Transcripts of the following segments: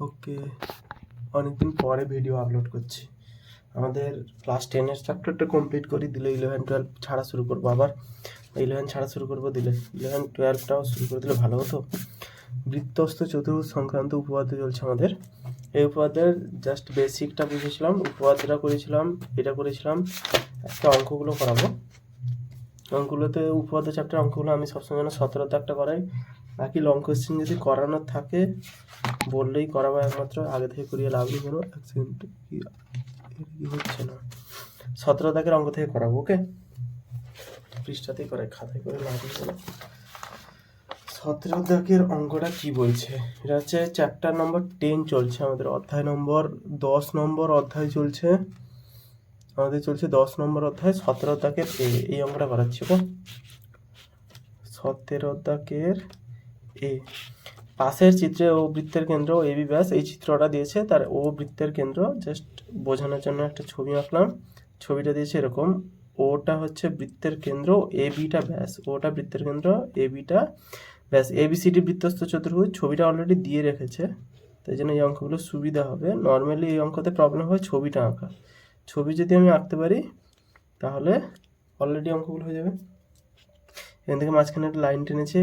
ওকে। অনেকদিন পরে video upload করছি। আমাদের ক্লাস টেনের চ্যাপ্টারটা কমপ্লিট করি, দিলে ইলেভেন টুয়েলভ ছাড়া শুরু করব। আবার ইলেভেন ছাড়া শুরু করব দিলে। ইলেভেন টুয়েলভটাও শুরু করে দিলে ভালো হতো। বৃত্তস্ত চতুর্ভুজ সংক্রান্ত উপপাদ্য চলছে আমাদের। এই উপপাদ্যের জাস্ট বেসিকটা বুঝেছিলাম, উপপাদ্যটা করেছিলাম, এটা করেছিলাম, একটা অঙ্কগুলো করাবো। অঙ্কগুলোতে উপপাদ্য চ্যাপ্টার অঙ্কগুলো আমি সবসময় যেন সতেরো একটা করাই। বাকি লং কোশ্চেন যদি করানোর থাকে, বললেই করাবো একমাত্র, আগে থেকে করিয়ে লাভ নেই কোনো সেকেন্ড কি হচ্ছে না। সতেরো দাগের অঙ্ক থেকে করাবো ওকে পৃষ্ঠাতেই করে, খাতায় করে লাভ নেই কোনো। সতেরো দাগের অঙ্কটা কি বলছে? এটা হচ্ছে চ্যাপ্টার নম্বর টেন চলছে আমাদের, অধ্যায় নম্বর দশ নম্বর অধ্যায় চলছে। আমাদের চলছে দশ নম্বর অধ্যায়, সতেরো দাগের এই অঙ্কটা করাচ্ছি গো সতেরো দাগের এ, পাশের চিত্রে ও বৃত্তের কেন্দ্র এ বি ব্যাস, এই চিত্রটা দিয়েছে তার ও বৃত্তের কেন্দ্র। জাস্ট বোঝানোর জন্য একটা ছবি আঁকলাম। ছবিটা দিয়েছে এরকম, ওটা হচ্ছে বৃত্তের কেন্দ্র এ বিটা ব্যাস, ওটা বৃত্তের কেন্দ্র এ বিটা ব্যাস এ বি সি ডি বৃত্তস্ত চতুর্ভুজ। ছবিটা অলরেডি দিয়ে রেখেছে, তাই জন্য এই অঙ্কগুলো সুবিধা হবে। নর্মালি এই অঙ্কতে প্রবলেম হয় ছবিটা আঁকা। ছবি যদি আমি আঁকতে পারি, তাহলে অলরেডি অঙ্কগুলো হয়ে যাবে। এখান থেকে মাঝখানে একটা লাইন টেনেছে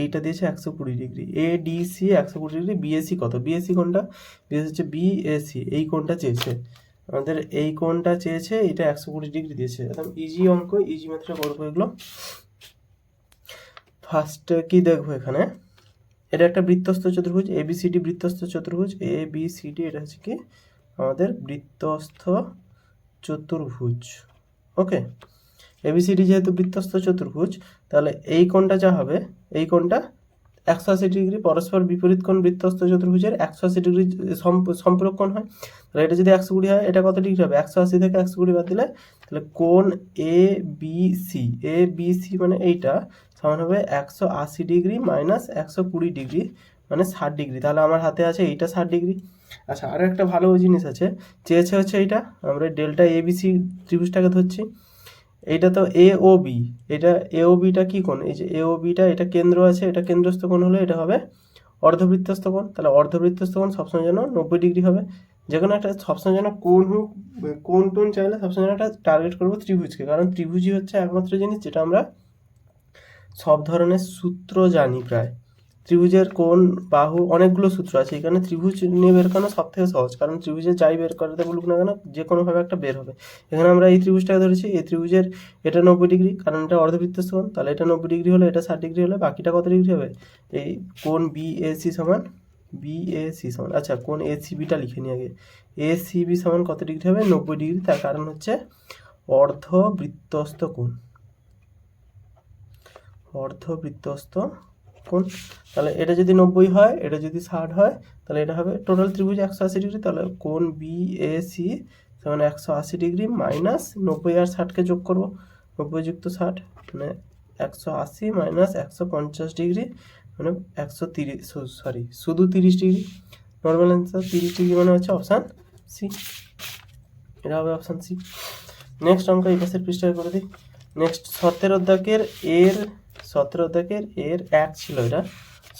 এইটা দিয়েছে একশো কুড়ি ডিগ্রি। এ ডি সি একশো কুড়ি ডিগ্রি। বিএসসি কত? বিএসসি কোনটা? বিএসসি হচ্ছে বিএসসি এই কোনটা চেয়েছে? আমাদের এই কোনটা চেয়েছে? এটা একশো কুড়ি ডিগ্রি দিয়েছে। একদম ইজি অঙ্ক ইজি মেথডে করব এগুলো। ফার্স্টে কি দেখব এখানে? এটা একটা বৃত্তস্ত চতুর্ভুজ এ বি সি ডি বৃত্তস্ত চতুর্ভুজ। এ বি সি ডি এটা হচ্ছে কি? আমাদের বৃত্তস্থ চতুর্ভুজ। ওকে এবিসিডি যেহেতু বৃত্তস্থ চতুর্ভুজ, তাহলে এই কোণটা যা হবে, এই কোণটা একশো আশি ডিগ্রি পরস্পর বিপরীত কোণ বৃত্তস্থ চতুর্ভুজের একশো আশি ডিগ্রি সম্পূরক কোণ হয়। তাহলে এটা যদি একশো কুড়ি হয়, এটা কত ডিগ্রি হবে? একশো আশি থেকে একশো কুড়ি বাদ দিলে, তাহলে কোণ A B C A B C মানে এইটা সমান হবে একশো আশি ডিগ্রি মাইনাস একশো কুড়ি ডিগ্রি মানে ষাট ডিগ্রি। তাহলে আমার হাতে আছে এইটা ষাট ডিগ্রি। আচ্ছা আরও একটা ভালো জিনিস আছে, চেয়েছে হচ্ছে এইটা, আমরা ডেল্টা এ বি সি ত্রিভুজটাকে ধরছি। এইটা তো এ ও বি এটা এ ও বিটা কী কোণ? এই যে এ ও বিটা এটা কেন্দ্র আছে, এটা কেন্দ্রস্থ কোণ হলে এটা হবে অর্ধবৃত্তস্থ কোণ। তাহলে অর্ধবৃত্তস্থ কোণ সবসময় যেন নব্বই ডিগ্রি হবে। যে কোনো একটা, সবসময় যেন কোণ হোক কোন টোন চাইলে সবসময় যেন একটা টার্গেট করব ত্রিভুজকে। কারণ ত্রিভুজই হচ্ছে একমাত্র জিনিস যেটা আমরা সব ধরনের সূত্র জানি প্রায়। ত্রিভুজের কোণ, বাহু, অনেকগুলো সূত্র আছে। এখানে ত্রিভুজ নিয়ে বের করানো সব থেকে সহজ, কারণ ত্রিভুজের যাই বের করাতে বলুক না কেন যে কোনোভাবে একটা বের হবে। এখানে আমরা এই ত্রিভুজটাকে ধরেছি, এই ত্রিভুজের এটা নব্বই ডিগ্রি, কারণ এটা অর্ধবৃত্তস্থ সমান, তাহলে এটা নব্বই ডিগ্রি হলে এটা ষাট ডিগ্রি হলে বাকিটা কত ডিগ্রি হবে? এই কোণ বি এ সি সমান বি এ সি সমান। আচ্ছা কোন এ সি বিটা লিখে নিই আগে। এ সি বি সমান কত ডিগ্রি হবে? নব্বই ডিগ্রি। তার কারণ হচ্ছে অর্ধবৃত্তস্থ কোণ। অর্ধবৃত্তস্থ কোণ। তাহলে এটা যদি নব্বই হয়, এটা যদি ষাট হয়, তাহলে এটা হবে টোটাল ত্রিভুজ একশো আশি ডিগ্রি, তাহলে কোণ বি এ সি সমান একশো আশি ডিগ্রি মাইনাস নব্বই আর ষাটকে যোগ করব। নব্বই যুক্ত ষাট মানে একশো আশি মাইনাস একশো পঞ্চাশ ডিগ্রি মানে একশো তিরিশ সরি শুধু তিরিশ ডিগ্রি। নর্মাল অ্যান্সার তিরিশ ডিগ্রি মানে হচ্ছে অপশান সি এটা হবে অপশান সি নেক্সট অঙ্ক এই পাশের পৃষ্ঠায় করে দিই। নেক্সট সতেরো দাগের এর সতেরো দাগের এর এক ছিল এটা।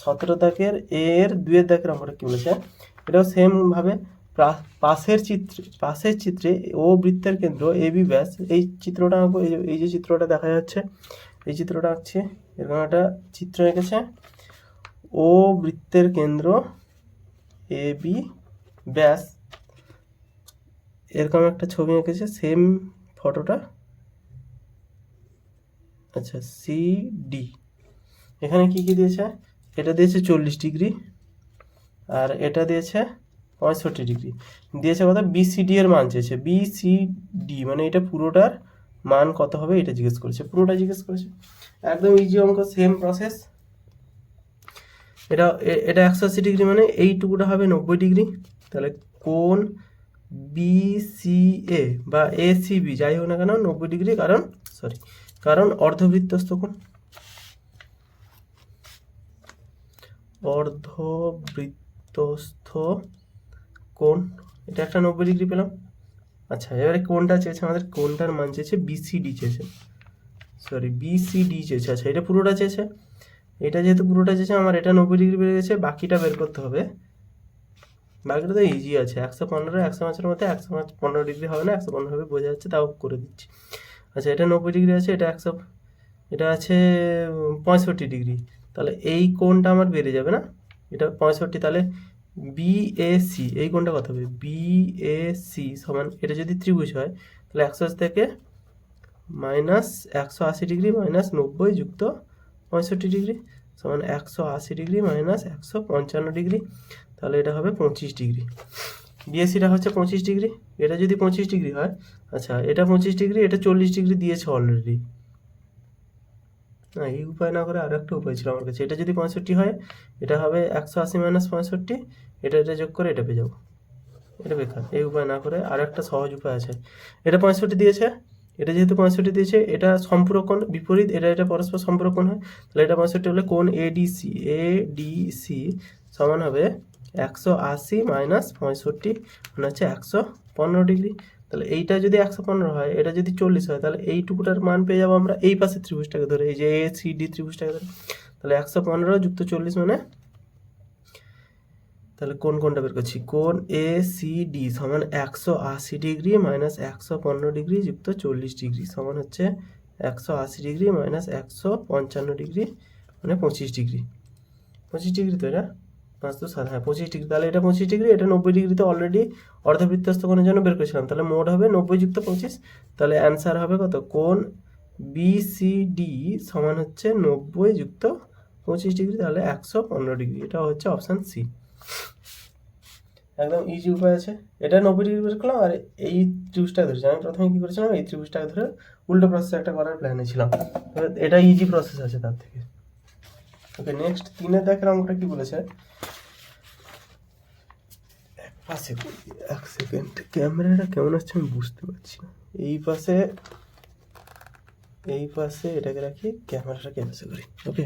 সতেরো দাগের এর দুয়ের দাগের অঙ্কটা কী বলেছে? এটাও সেমভাবে পাশের চিত্রে পাশের চিত্রে ও বৃত্তের কেন্দ্র এ বি ব্যাস। এই চিত্রটা আঁকবো, এই যে চিত্রটা দেখা যাচ্ছে, এই চিত্রটা আঁকছি, এরকম একটা চিত্র এঁকেছে। ও বৃত্তের কেন্দ্র এ বি ব্যাস। এরকম একটা ছবি এঁকেছে সেম ফটোটা আচ্ছা সি ডি এখানে কি কি দিয়েছে? এটা দিয়েছে চল্লিশ ডিগ্রি আর এটা দিয়েছে পঁয়ষট্টি ডিগ্রি। দিয়েছে কত? বিসিডি এর মান চেয়েছে। বিসিডি মানে এটা পুরোটার মান কত হবে এটা জিজ্ঞেস করেছে। পুরোটা জিজ্ঞেস করেছে। একদম ইজি অঙ্ক সেম প্রসেস এটা এটা একশো আশি ডিগ্রি মানে এইটুকুটা হবে নব্বই ডিগ্রি। তাহলে কোন বিসিএ বা এসিবি যাই হোক না কেন, নব্বই ডিগ্রি কারণ সরি কারণ অর্ধবৃত্তস্থ কোণ। অর্ধবৃত্তস্থ কোণ। এটা একটা নব্বই ডিগ্রি পেলাম। আচ্ছা এবারে কোনটা চেয়েছে আমাদের কোনটার মান চেয়েছে বিসিডি চেয়েছে। সরি বিসিডি চেয়েছে। আচ্ছা এটা পুরোটা চেয়েছে। এটা যেহেতু পুরোটা চেয়েছে, আমার এটা নব্বই ডিগ্রি বেড়ে গেছে, বাকিটা বের করতে হবে। বাকিটা তো ইজি আছে। একশো পনেরো, একশো পাঁচের মধ্যে একশো পাঁচ পনেরো ডিগ্রি হবে না, একশো পনেরো হবে, বোঝা যাচ্ছে, তাও করে দিচ্ছি। আচ্ছা এটা নব্বই ডিগ্রি আছে, এটা একশো, এটা আছে পঁয়ষট্টি ডিগ্রি। তাহলে এই কোণটা আমার বেড়ে যাবে না? এটা পঁয়ষট্টি, তাহলে বিএসি এই কোণটা কত হবে? বিএসি সমান, এটা যদি ত্রিভুজ হয়, তাহলে একশো আশি থেকে মাইনাস একশো আশি ডিগ্রি মাইনাস নব্বই যুক্ত পঁয়ষট্টি ডিগ্রি সমান একশো আশি ডিগ্রি মাইনাস একশো পঞ্চান্ন ডিগ্রি, তাহলে এটা হবে পঁচিশ ডিগ্রি। বিএসসিটা হচ্ছে পঁচিশ ডিগ্রি, এটা যদি পঁচিশ ডিগ্রি হয় আচ্ছা এটা পঁচিশ ডিগ্রি, এটা চল্লিশ ডিগ্রি দিয়েছে অলরেডি না এই উপায় না করে আরও একটা উপায় ছিল আমার কাছে। এটা যদি পঁয়ষট্টি হয়, এটা হবে একশো আশি মাইনাস পঁয়ষট্টি, এটা এটা যোগ করে এটা পেয়ে যাব। এটা বেকার, এই উপায় না করে আর একটা সহজ উপায় আছে। এটা পঁয়ষট্টি দিয়েছে, এটা যেহেতু পঁয়ষট্টি দিয়েছে, এটা সম্পূরকোণ বিপরীত, এটা এটা পরস্পর সম্পূরকোণ হয়, তাহলে এটা পঁয়ষট্টি হলে কোণ এডিসি এডিসি সমান হবে একশো আশি মাইনাস পঁয়ষট্টি মানে হচ্ছে একশো পনেরো ডিগ্রি। তাহলে এইটা যদি একশো পনেরো হয়, এটা যদি চল্লিশ হয়, তাহলে এইটুকুটার মান পেয়ে যাব আমরা এই পাশে ত্রিভুজটাকে ধরে, এই যে এ সি ডি ত্রিভুজটাকে ধরে। তাহলে একশো পনেরো যুক্ত চল্লিশ মানে? তাহলে কোন কোনটা বের করছি? কোন এ সি ডি সমান একশো আশি ডিগ্রি মাইনাস একশো পনেরো ডিগ্রি যুক্ত চল্লিশ ডিগ্রি সমান হচ্ছে একশো আশি ডিগ্রি মাইনাস একশো পঞ্চান্ন ডিগ্রি মানে পঁচিশ ডিগ্রি। পঁচিশ ডিগ্রি তো এটা? পাঁচ তো সাত হ্যাঁ পঁচিশ ডিগ্রি। তাহলে এটা পঁচিশ ডিগ্রি, এটা নব্বই ডিগ্রিতে অলরেডি অর্ধবৃত্তস্থ কোণের জন্য বের করেছিলাম। তাহলে মোট হবে নব্বই যুক্ত পঁচিশ। তাহলে অ্যান্সার হবে কত? কোণ বিসিডি সমান হচ্ছে নব্বই যুক্ত পঁচিশ ডিগ্রি, তাহলে একশো পনেরো ডিগ্রি। এটা হচ্ছে অপশান সি একদম ইজি উপায় আছে। এটা নব্বই ডিগ্রি বের করলাম, আর এই ত্রিভুজটা ধরেছি আমি প্রথমে কী করেছিলাম? এই ত্রিভুজটাকে ধরে উল্টো প্রসেস একটা করার প্ল্যানে ছিলাম। এটা ইজি প্রসেস আছে তার থেকে। ওকে নেক্সট তিনের দেখের অঙ্কটা কি বলেছে? এক পাশে এক সেকেন্ড ক্যামেরাটা কেমন আসছে আমি বুঝতে পারছি না। এই পাশে এই পাশে এটাকে রাখি ক্যামেরাটাকে এই করি? ওকে।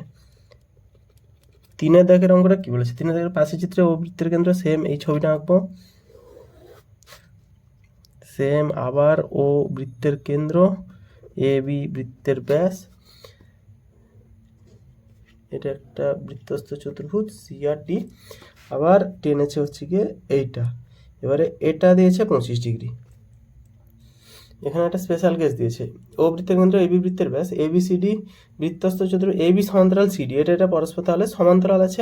তিনের দাগের অঙ্কটা কি বলেছে? তিনের দাগের পাশে চিত্রে ও বৃত্তের কেন্দ্র সেম এই ছবিটা আঁকবো। সেম আবার ও বৃত্তের কেন্দ্র এ বি বৃত্তের ব্যাস এটা একটা বৃত্তস্থ চতুর্ভুজ সি আর ডি আবার টেনেছে হচ্ছে গিয়ে এইটা। এবারে এটা দিয়েছে পঁচিশ ডিগ্রি। এখানে একটা স্পেশাল কেস দিয়েছে। ও বৃত্তের কেন্দ্র এবি বৃত্তের ব্যাস। এবি সিডি বৃত্তস্থ চতুর এবি সমান্তরাল সিডি এটা এটা পরস্পর তাহলে সমান্তরাল আছে।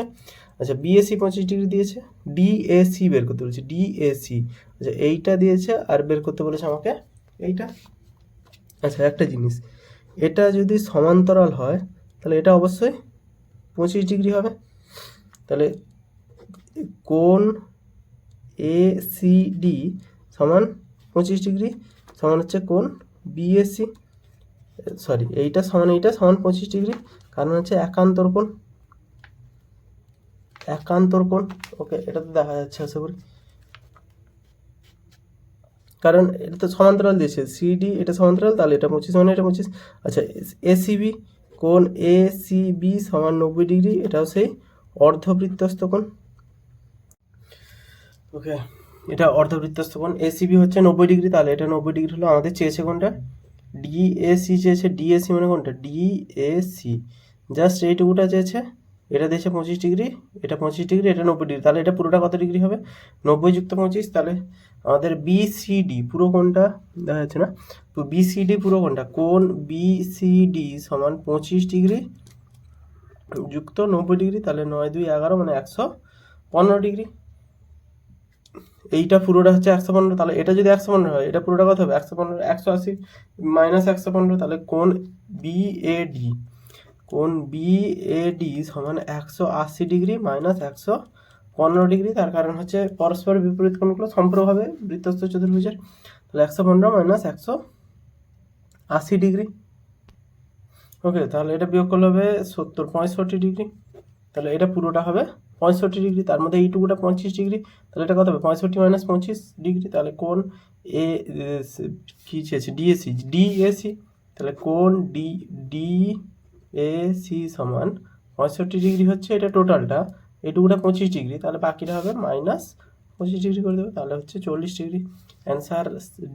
আচ্ছা বিএসি পঁচিশ ডিগ্রি দিয়েছে। ডিএসি বের করতে বলেছে। ডিএসি আচ্ছা এইটা দিয়েছে আর বের করতে বলেছে আমাকে এইটা। আচ্ছা একটা জিনিস। এটা যদি সমান্তরাল হয়, তাহলে এটা অবশ্যই পঁচিশ ডিগ্রি হবে। তাহলে কোন এ সি ডি সমান পঁচিশ ডিগ্রি সমান হচ্ছে কোন বিএসসি সরি, এইটা সমান এইটা সমান পঁচিশ ডিগ্রি। কারণ হচ্ছে একান্তর কোণ। একান্তর কোণ। ওকে, এটা তো দেখা যাচ্ছে আশা করি। কারণ এটা তো সমান্তরাল দিয়েছে। সিডি এটা সমান্তরাল, তাহলে এটা পঁচিশ মানে এটা পঁচিশ। আচ্ছা এসিবি কোণ এ সি বি সমান নব্বই ডিগ্রি, এটাও সেই অর্ধবৃত্তস্থ কোণ। ওকে এটা অর্ধবৃত্তস্থ কোণ। এসিবি হচ্ছে নব্বই ডিগ্রি, তাহলে এটা নব্বই ডিগ্রি হলো আমাদের চেয়েছে কোনটা ডিএসি চেয়েছে ডিএসি মানে কোনটা ডিএসি জাস্ট এইটুকুটা চেয়েছে। এটা দিয়েছে পঁচিশ ডিগ্রি, এটা পঁচিশ ডিগ্রি, এটা নব্বই ডিগ্রি। তাহলে এটা পুরোটা কত ডিগ্রি হবে? নব্বই যুক্ত পঁচিশ, তাহলে আমাদের বিসিডি পুরো কোনটা দেখা যাচ্ছে না? তো বিসিডি পুরো কোনটা কোন বিসিডি সমান পঁচিশ ডিগ্রি যুক্ত নব্বই ডিগ্রি, তাহলে নয় দুই এগারো মানে একশো পনেরো ডিগ্রি। এইটা পুরোটা হচ্ছে একশো পনেরো, তাহলে এটা যদি একশো পনেরো হয়, এটা পুরোটা কত হবে? একশো পনেরো, একশো আশি মাইনাস একশো পনেরো, তাহলে কোন বিএডি কোন বিএডি সমান একশো আশি ডিগ্রি মাইনাস একশো পনেরো ডিগ্রি। তার কারণ হচ্ছে পরস্পর বিপরীত কোণগুলো সম্পর্ক হবে বৃত্তস্থ চতুর্ভুজের। তাহলে একশো পনেরো মাইনাস একশো আশি ডিগ্রি। ওকে, তাহলে এটা বিয়োগ করলে হবে সত্তর, পঁয়ষট্টি ডিগ্রি। তাহলে এটা পুরোটা হবে পঁয়ষট্টি ডিগ্রি। তার মধ্যে এইটুকুটা পঁচিশ ডিগ্রি। তাহলে এটা কত হবে? পঁয়ষট্টি মাইনাস পঁচিশ ডিগ্রি। তাহলে কোন এ কী চেয়েছে? ডিএসি ডিএসি তাহলে কোন ডি ডি এ সি সমান পঁয়ষট্টি ডিগ্রি হচ্ছে এটা টোটালটা। এটুকুটা পঁচিশ ডিগ্রি, তাহলে বাকিটা হবে মাইনাস পঁচিশ ডিগ্রি করে দেবে, তাহলে হচ্ছে চল্লিশ degree. Answer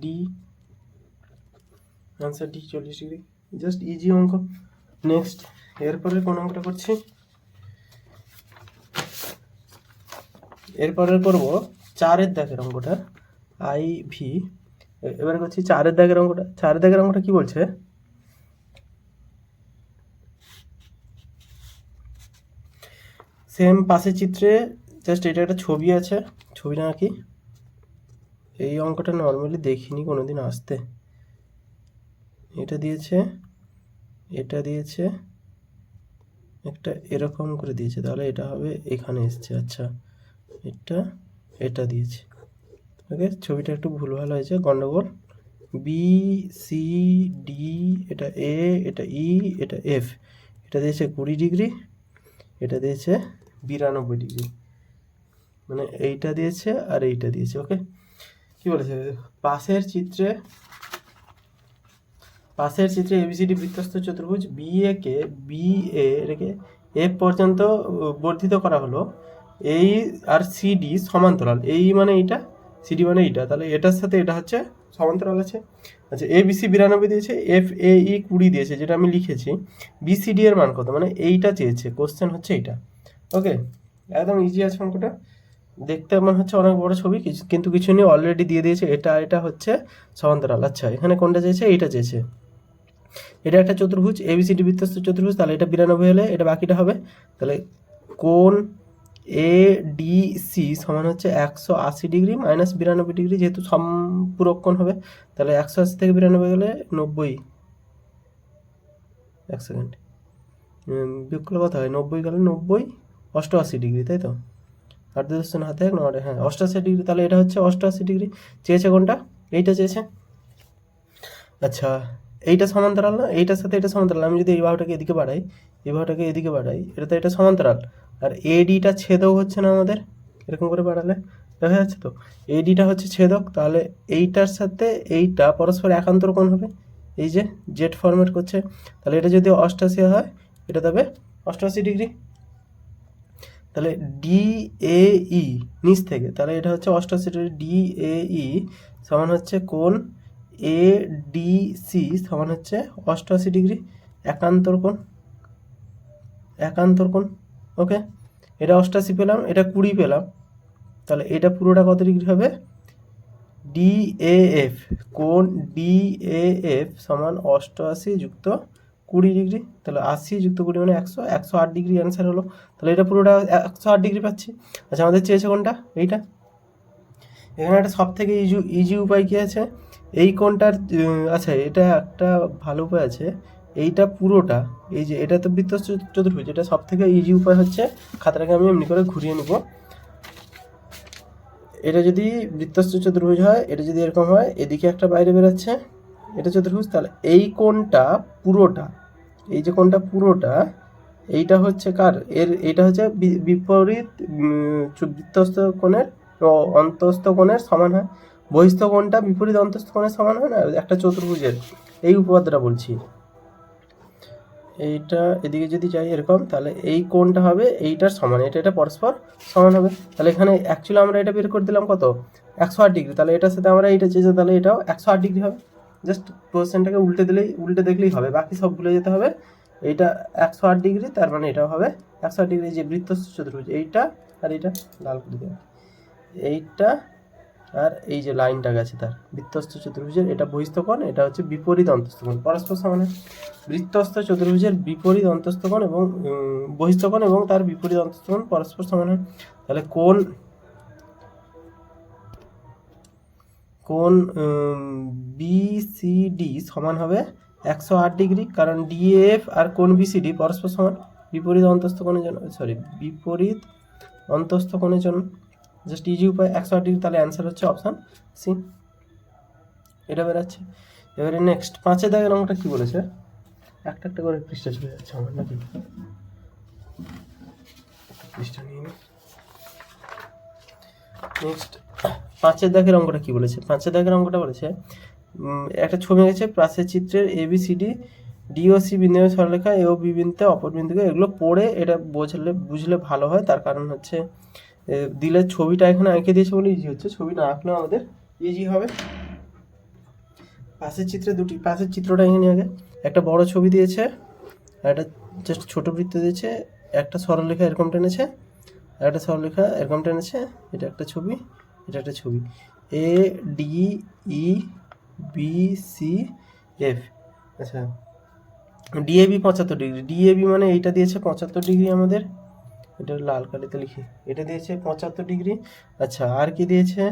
D answer D চল্লিশ ডিগ্রি। জাস্ট ইজি অঙ্ক। নেক্সট এরপরে কোন অঙ্কটা করছি? এরপরে করব চারের দাগের অঙ্কটা আই ভি এবারে করছি চারের দাগের অঙ্কটা। চারের দাগের অঙ্কটা কি বলছে? সেম পাশের চিত্রে জাস্ট এটা একটা ছবি আছে ছবিটা নাকি এই অঙ্কটা নর্মালি দেখিনি, কোনোদিন আসতে। এটা দিয়েছে এটা দিয়েছে, একটা এরকম করে দিয়েছে, তাহলে এটা হবে এখানে এসছে আচ্ছা। এটা এটা দিয়েছে। ওকে, ছবিটা একটু ভুলভাল হয়েছে, গন্ডগোল। বি সি ডি এটা এ এটা ই এটা এফ এটা দিয়েছে কুড়ি ডিগ্রি, এটা দিয়েছে বিরানব্বই ডিগ্রি। মানে এইটা দিয়েছে আর এইটা দিয়েছে, ওকে? কি বলেছে? পাশের চিত্রে পাশের চিত্রে এবিসিডি বৃত্তস্থ চতুর্ভুজ বি এ কে এ এটাকে এফ পর্যন্ত বর্ধিত করা হলো। এই আর সিডি সমান্তরাল। এই মানে এইটা সিডি মানে এইটা। তাহলে এটার সাথে এটা হচ্ছে সমান্তরাল আছে। আচ্ছা এ বিসি বিরানব্বই দিয়েছে এফ এ ই কুড়ি দিয়েছে, যেটা আমি লিখেছি। বিসিডি এর মান কত? মানে এইটা চেয়েছে। কোশ্চেন হচ্ছে এইটা। ওকে একদম ইজি আছে অঙ্কটা। দেখতে মনে হচ্ছে অনেক বড় ছবি কিন্তু কিছু নেই অলরেডি দিয়ে দিয়েছে, এটা এটা হচ্ছে সমান্তরাল। আচ্ছা এখানে কোনটা চেয়েছে? এইটা চেয়েছে। এটা একটা চতুর্ভুজ এবিসিডি বৃত্তস্থ চতুর্ভুজ, তাহলে এটা বিরানব্বই হলে এটা বাকিটা হবে। তাহলে কোন এ ডি সি সমান হচ্ছে একশো আশি ডিগ্রি মাইনাস বিরানব্বই ডিগ্রি, যেহেতু সম্পূরক কোণ হবে, তাহলে একশো আশি থেকে বিরানব্বই গেলে নব্বই। এক সেকেন্ড বিয়োগ কথা হয়? নব্বই গেলে নব্বই। অষ্টআশি ডিগ্রি, তাই তো? আট দুই দশ হাতে নয় হ্যাঁ অষ্টআশি ডিগ্রি, তাহলে এটা হচ্ছে অষ্টআশি ডিগ্রি। চেয়েছে কোনটা? এইটা চেয়েছে? আচ্ছা এইটা সমান্তরাল না? এইটার সাথে এটা সমান্তরাল। আমি যদি এই বাহুটাকে এদিকে বাড়াই, এই বাহুটাকে এদিকে বাড়াই এটা তো এটা সমান্তরাল। আর এডিটা ছেদক হচ্ছে না আমাদের? এরকম করে বাড়ালে দেখা যাচ্ছে তো? এডিটা হচ্ছে ছেদক, তাহলে এইটার সাথে এইটা পরস্পর একান্তর কোণ হবে? এই যে জেড ফরম্যাট করছে, তাহলে এটা যদি অষ্টাশি হয়, এটা তবে অষ্টআশি ডিগ্রি। তাহলে ডি এ ই নিচ থেকে, তাহলে এটা হচ্ছে অষ্টাশি ডিগ্রি ডি এ ই সমান হচ্ছে কোণ এ ডি সি সমান হচ্ছে অষ্টআশি ডিগ্রি একান্তর কোণ একান্তর কোণ, ওকে? এটা অষ্টাশি পেলাম, এটা কুড়ি পেলাম, তাহলে এটা পুরোটা কত ডিগ্রি হবে? ডি এ এফ কোণ ডি এ এফ সমান অষ্টআশি যুক্ত কুড়ি ডিগ্রি, তাহলে আশি যুক্ত কুড়ি মানে একশো একশো আট ডিগ্রি অ্যান্সার হলো। তাহলে এটা পুরোটা একশো আট ডিগ্রি পাচ্ছি। আচ্ছা আমাদের চেয়েছে কোনটা? এইটা? এখানে একটা সব থেকে ইজি ইজি উপায় কী আছে? এই কোনটার আচ্ছা এটা একটা ভালো উপায় আছে। এইটা পুরোটা, এই যে এটা তো বৃত্ত চতুর্ভুজ, এটা সব থেকে ইজি উপায় হচ্ছে, খাতাটাকে আমি এমনি করে ঘুরিয়ে নেব। এটা যদি বৃত্তস্থ চতুর্ভুজ হয়, এটা যদি এরকম হয়, এদিকে একটা বাইরে বেরোচ্ছে। এটা চতুর্ভুজ তাহলে এই কোণটা পুরোটা, এই যে কোণটা পুরোটা, এইটা হচ্ছে কার? এর এটা হচ্ছে বিপরীত বৃত্তস্থ কোণের অন্তস্থ কোণের সমান হয়। বহিস্থ কোণটা বিপরীত অন্তস্থ কোণের সমান হয় না? একটা চতুর্ভুজের। এই উপপাদ্যটা বলছি। এইটা এদিকে যদি যাই এরকম, তাহলে এই কোণটা হবে এইটার সমান, এটা এটা পরস্পর সমান হবে। তাহলে এখানে অ্যাকচুয়ালি আমরা এটা বের করে দিলাম কত? একশো আট ডিগ্রি। তাহলে এটার সাথে আমরা এইটা চেয়েছি তাহলে এটাও একশো আট ডিগ্রি হবে। জাস্ট কোশ্চেনটাকে উল্টে দিলেই উল্টে দেখলেই হবে। বাকি সব ভুলে যেতে হবে। এইটা একশো আট ডিগ্রি তার মানে এটাও হবে একশো আট ডিগ্রি যে বৃত্ত চতুর্ভুজ এইটা আর এইটা লাল করে দেওয়া এইটা আর এই যে লাইনটা গেছে তার বৃত্তস্থ চতুর্ভুজের এটা বহিস্থ কোণ এটা হচ্ছে বিপরীত অন্তস্থ কোণ পরস্পর সমান। বৃত্তস্থ চতুর্ভুজের বিপরীত অন্তস্থ কোণ এবং উম, বহিস্থ কোণ এবং তার বিপরীত অন্তস্থ কোণ পরস্পর সমান। তাহলে কোণ কোণ বিসিডি সমান হবে একশো আট ডিগ্রি, কারণ ডিএফ আর কোণ বিসিডি পরস্পর সমান? বিপরীত অন্তস্থ কোণের জন্য সরি বিপরীত অন্তস্থ কোণের জন্য। জাস্ট ইজি উপায় একশো আট ডিগ্রি, তাহলে অ্যান্সার হচ্ছে অপশান সি এটা বেরাচ্ছে। এবারে নেক্সট পাঁচের দাগের অঙ্কটা কী বলেছে? একটা একটা করে পৃষ্ঠা চলে যাচ্ছে আমার, নাকি? পৃষ্ঠা নিয়ে নেক্সট পাঁচের দাগের অঙ্কটা কি বলেছে? পাঁচের দাগের অঙ্কটা বলেছে একটা ছবি গেছে পাশের চিত্রের A B C D D O C বিন্দু সরলেখা এ ও বি বিন্দুতে অপর বিন্দুকে, এগুলো পড়ে এটা বোঝালে, বুঝলে ভালো হয়। তার কারণ হচ্ছে দিলে ছবিটা এখানে এঁকে দিয়েছে বলে ইজি হচ্ছে। ছবি না আঁকলেও আমাদের ইজি হবে। পাশের চিত্রে দুটি পাশের চিত্রটা এখানে আগে। একটা বড় ছবি দিয়েছে আর একটা জাস্ট ছোট বৃত্ত দিয়েছে, একটা সরলরেখা এরকম টেনেছে আর একটা সরলরেখা এরকম টেনেছে, এটা একটা ছবি। এটা একটা ছবি। A D E B C F আচ্ছা। ডিএবি পঁচাত্তর ডিগ্রি ডিএবি মানে এইটা দিয়েছে পঁচাত্তর ডিগ্রি আমাদের। এটা লাল কালিতে লিখি। এটা দিয়েছে পঁচাত্তর ডিগ্রি আচ্ছা আর কি দিয়েছে?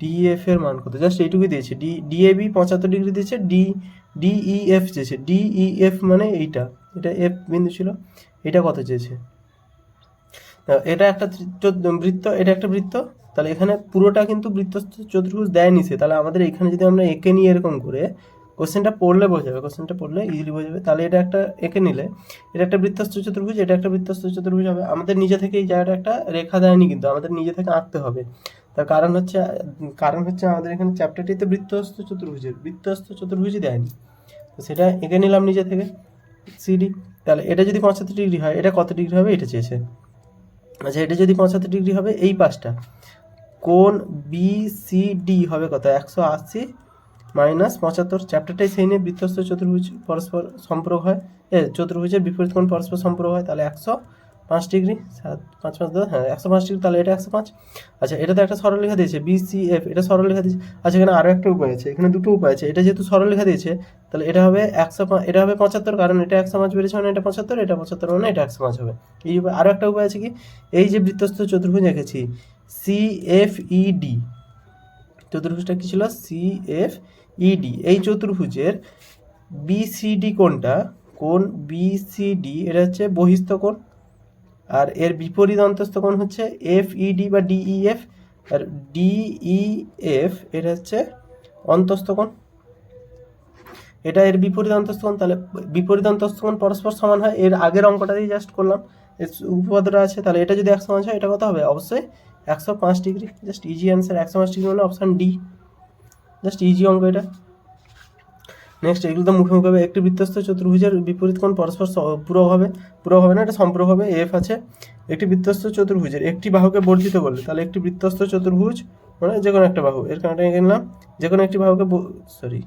ডিএফ এর মান কত? জাস্ট এইটুকুই দিয়েছে। ডি ডিএবি পঁচাত্তর ডিগ্রি দিয়েছে। ডি ডিইএফ চেয়েছে। ডিইএফ মানে এইটা। এটা এফ বিন্দু ছিল। এটা কত চেয়েছে? এটা একটা বৃত্ত, এটা একটা বৃত্ত। তাহলে এখানে পুরোটা কিন্তু বৃত্তস্থ চতুর্ভুজ দেয়নি সে। তাহলে আমাদের এখানে যদি আমরা এঁকে নিয়ে এরকম করে কোশ্চেনটা পড়লে বোঝা যাবে কোশ্চেনটা পড়লে ইজিলি বোঝা যাবে। তাহলে এটা একটা এঁকে নিলে, এটা একটা বৃত্তস্থ চতুর্ভুজ, এটা একটা বৃত্তস্থ চতুর্ভুজ হবে। আমাদের নিজে থেকে এই জায়গাটা একটা রেখা দেয়নি কিন্তু, আমাদের নিজে থেকে আঁকতে হবে। তার কারণ হচ্ছে কারণ হচ্ছে আমাদের এখানে চ্যাপ্টারটিতে বৃত্তস্থ চতুর্ভুজের, বৃত্তস্থ চতুর্ভুজই দেয়নি। তো সেটা এঁকে নিলাম নিজে থেকে সিডি তাহলে এটা যদি পঁচাত্তর ডিগ্রি হয়, এটা কত ডিগ্রি হবে? এটা চেয়েছে। আচ্ছা এটা যদি পঁচাত্তর ডিগ্রি হবে, এই পাশটা কোন বি সি ডি হবে কত? একশো আশি মাইনাস পঁচাত্তর। চ্যাপ্টারটাই সেই নিয়ে বৃত্তস্থ চতুর্ভুজ পরস্পর সম্পর্ক হয়। এ, চতুর্ভুজের বিপরীত কোণ পরস্পর সম্পর্ক হয়, তাহলে একশো পাঁচ ডিগ্রি। সাত, পাঁচ পাঁচ, দশ হ্যাঁ একশো পাঁচ ডিগ্রি, তাহলে এটা একশো পাঁচ। আচ্ছা এটা তো একটা সরলরেখা দিয়েছে বি সি এফ এটা সরলরেখা দিয়েছে। আচ্ছা এখানে আরও একটা উপায় আছে, এখানে দুটো উপায় আছে। এটা যেহেতু সরলরেখা দিয়েছে, তাহলে এটা হবে একশো পাঁচ এটা হবে পঁচাত্তর, কারণ এটা একশো পাঁচ বেড়েছে মানে এটা পঁচাত্তর এটা পঁচাত্তর মানে এটা একশো পাঁচ হবে। এই আরও একটা উপায় আছে কি? এই যে বৃত্তস্থ চতুর্ভুজ এঁকেছি সি এফ ই ডি চতুর্ভুজটা কী ছিল? সি এফ ইডি এই চতুর্ভুজের বিসিডি কোণটা, কোণ বিসিডি এটা হচ্ছে বহিস্থ কোণ। আর এর বিপরীত অন্তস্থ কোণ হচ্ছে এফ ইডি বা ডিইএফ আর ডিইএফ এটা হচ্ছে অন্তস্থ কোণ। এটা এর বিপরীত অন্তস্থ কোণ, তাহলে বিপরীত অন্তস্থ কোণ পরস্পর সমান হয়। এর আগের অঙ্কটা দিয়ে জাস্ট করলাম। এর উপপাদ্যটা আছে, তাহলে এটা যদি এক পাঁচ হয়, এটা কত হবে? অবশ্যই একশো পাঁচ ডিগ্রি জাস্ট ইজি অ্যান্সার একশো পাঁচ ডিগ্রি মানে অপশান ডি জাস্ট ইজি অঙ্ক এটা। নেক্সট এগুলো তো মুখোমুখি হবে, একটি বৃত্তস্থ চতুর্ভুজের বিপরীত কোণ পরস্পর পূরক হবে পূরক হবে না, এটা সম্পূরক হবে এফ আছে। একটি বৃত্তস্থ চতুর্ভুজের, একটি বাহুকে বর্ধিত করলে, তাহলে একটি বৃত্তস্থ চতুর্ভুজ মানে যে কোনো একটা বাহু। এর কারণে নিলাম যে কোনো একটি বাহুকে সরি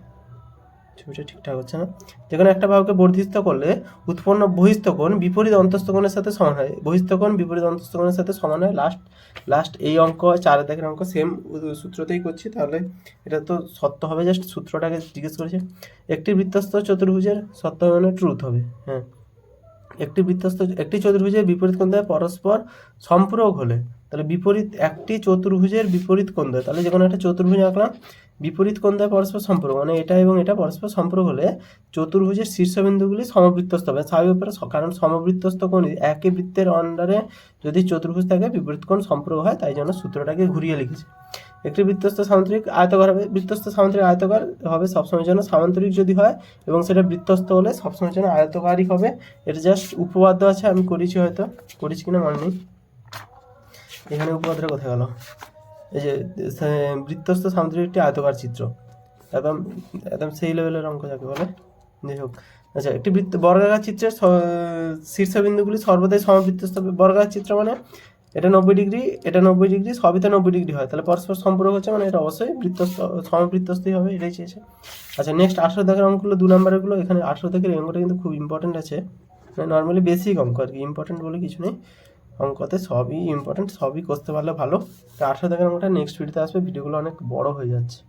ছবিটা ঠিকঠাক হচ্ছে না। যে কোনো একটা বাহুকে বর্ধিত করলে উৎপন্ন বহিস্থ কোণ বিপরীত অন্তস্থ কোণের সাথে সমান হয়। বহিস্থ কোণ বিপরীত অন্তস্থ কোণের সাথে সমান হয়। লাস্ট লাস্ট এই অঙ্ক চার দেখের অঙ্ক সেম সূত্রতেই করছি। তাহলে এটা তো সত্য হবে। জাস্ট সূত্রটাকে জিজ্ঞেস করেছে। একটি বৃত্তস্থ চতুর্ভুজের সত্য মানে ট্রুথ হবে। হ্যাঁ। একটি বৃত্তস্থ, একটি চতুর্ভুজের বিপরীত কোণ পরস্পর সম্পূরক হলে তাহলে বিপরীত একটি চতুর্ভুজের বিপরীত কোণ দ্বয় তাহলে যে কোনো একটা চতুর্ভুজ আঁকলাম, বিপরীত কোণ দ্বয় পরস্পর সম্পর্ক মানে এটা এবং এটা পরস্পর সম্পর্ক হলে চতুর্ভুজের শীর্ষবিন্দুগুলি সমবৃত্তস্থ হবে স্বাভাবিক ব্যাপারে কারণ সমবৃত্তস্থ কোণ একই বৃত্তের অন্ডারে যদি চতুর্ভুজ থাকে, বিপরীত কোণ সম্পর্ক হয়, তাই জন্য সূত্রটাকে ঘুরিয়ে লিখেছে। একটি বৃত্তস্থ সামান্তরিক আয়তকার হবে বৃত্তস্থ সামান্তরিক আয়তকার হবে সবসময় জন্য সামান্তরিক যদি হয় এবং সেটা বৃত্তস্থ হলে সবসময় জন্য আয়তকারই হবে। এটা জাস্ট উপপাদ্য আছে, আমি করেছি হয়তো, করেছি কিনা মনে নেই। এখানে উপপাদ্যটা কোথায় গেল। এই যে বৃত্তস্থ সামুদ্রিক একটি আয়তকার চিত্র। একদম একদম সেই লেভেলের অঙ্ক যাকে বলে। যাই হোক আচ্ছা একটি বৃত্ত, বর্গাকার চিত্রের শীর্ষবিন্দুগুলি সর্বদাই সমবৃত্তস্থ। বর্গাকার চিত্র মানে এটা নব্বই ডিগ্রি, এটা নব্বই ডিগ্রি, সবই তো নব্বই ডিগ্রি হয়। তাহলে পরস্পর সম্পর্ক হচ্ছে মানে এটা অবশ্যই বৃত্তস্থ, সমবৃত্তস্থই হবে, এটাই চেয়েছে। আচ্ছা নেক্সট আঠেরো দাগের অঙ্কগুলো, দু নম্বরেরগুলো এখানে আঠেরো দাগের অঙ্কটা কিন্তু খুব ইম্পর্টেন্ট আছে। মানে নর্মালি বেসিক অঙ্ক আর কি ইম্পর্টেন্ট বলে কিছু নেই। অঙ্কতে সবই ইম্পর্টেন্ট সবই করতে পারলে ভালো। তো আশা দেখেন অঙ্কটা নেক্সট ভিডিওতে আসবে ভিডিওগুলো অনেক বড় হয়ে যাচ্ছে।